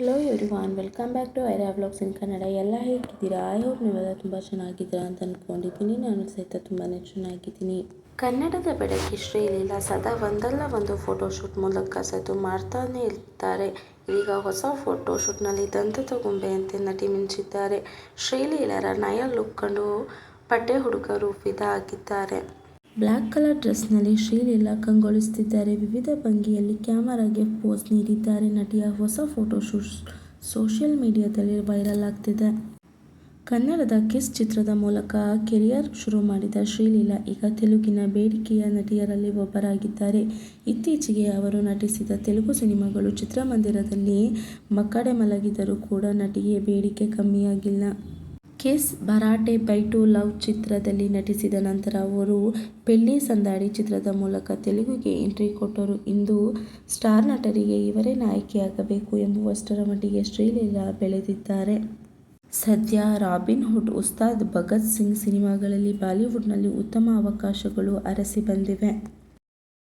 Hello everyone welcome back to Aira vlogs in Kannada ಎಲ್ಲ ಹೇಗಿದ್ದೀರಾ? I hope ನೀವೆಲ್ಲ ತುಂಬ ಚೆನ್ನಾಗಿದ್ದೀರಾ ಅಂತ ಅಂದ್ಕೊಂಡಿದ್ದೀನಿ ನಾನು ಸಹಿತ ತುಂಬಾ ಚೆನ್ನಾಗಿದ್ದೀನಿ. ಕನ್ನಡದ ಬೆಡಗಿ ಶ್ರೀಲೀಲಾ ಸದಾ ಒಂದಲ್ಲ ಒಂದು ಫೋಟೋಶೂಟ್ ಮೂಲಕ ಸದ್ದು ಮಾಡ್ತಾನೆ ಇರ್ತಾರೆ. ಈಗ ಹೊಸ ಫೋಟೋಶೂಟ್ನಲ್ಲಿ ದಂತದ ಅಂತ ನಟಿ ಮಿಂಚಿದ್ದಾರೆ. ಶ್ರೀಲೀಲರ ನಯ ಲುಕ್ ಕಂಡು ಪಟ್ಟೆ ಹುಡುಗರು ಫಿದಾ ಆಗಿದ್ದಾರೆ. ಬ್ಲ್ಯಾಕ್ ಕಲರ್ ಡ್ರೆಸ್ನಲ್ಲಿ ಶ್ರೀಲೀಲಾ ಕಂಗೊಳಿಸುತ್ತಿದ್ದಾರೆ ವಿವಿಧ ಭಂಗಿಯಲ್ಲಿ ಕ್ಯಾಮೆರಾಗೆ ಪೋಸ್ ನೀಡಿದ್ದಾರೆ. ನಟಿಯ ಹೊಸ ಫೋಟೋಶೂಟ್ ಸೋಷಿಯಲ್ ಮೀಡಿಯಾದಲ್ಲಿ ವೈರಲ್ ಆಗ್ತಿದೆ. ಕನ್ನಡದ ಕಿಸ್ ಚಿತ್ರದ ಮೂಲಕ ಕೆರಿಯರ್ ಶುರು ಮಾಡಿದ ಶ್ರೀಲೀಲಾ ಈಗ ತೆಲುಗಿನ ಬೇಡಿಕೆಯ ನಟಿಯರಲ್ಲಿ ಒಬ್ಬರಾಗಿದ್ದಾರೆ. ಇತ್ತೀಚೆಗೆ ಅವರು ನಟಿಸಿದ ತೆಲುಗು ಸಿನಿಮಾಗಳು ಚಿತ್ರಮಂದಿರದಲ್ಲಿ ಮಕ್ಕಡೆ ಮಲಗಿದರೂ ಕೂಡ ನಟಿಗೆ ಬೇಡಿಕೆ ಕಮ್ಮಿಯಾಗಿಲ್ಲ. Kiss Bharaate by two love ಚಿತ್ರದಲ್ಲಿ ನಟಿಸಿದ ನಂತರ ಅವರು ಪೆಳ್ಳಿ ಸಂದಾಡಿ ಚಿತ್ರದ ಮೂಲಕ ತೆಲುಗಿಗೆ ಎಂಟ್ರಿ ಕೊಟ್ಟರು. ಇಂದು ಸ್ಟಾರ್ ನಟರಿಗೆ ಇವರೇ ನಾಯಕಿಯಾಗಬೇಕು ಎಂಬುವಷ್ಟರ ಮಟ್ಟಿಗೆ ಶ್ರೀಲೀಲಾ ಬೆಳೆದಿದ್ದಾರೆ. ಸದ್ಯ ರಾಬಿನ್ ಹುಡ್, ಉಸ್ತಾದ್ ಭಗತ್ ಸಿಂಗ್ ಸಿನಿಮಾಗಳಲ್ಲಿ ಬಾಲಿವುಡ್ನಲ್ಲಿ ಉತ್ತಮ ಅವಕಾಶಗಳು ಅರಸಿ ಬಂದಿವೆ.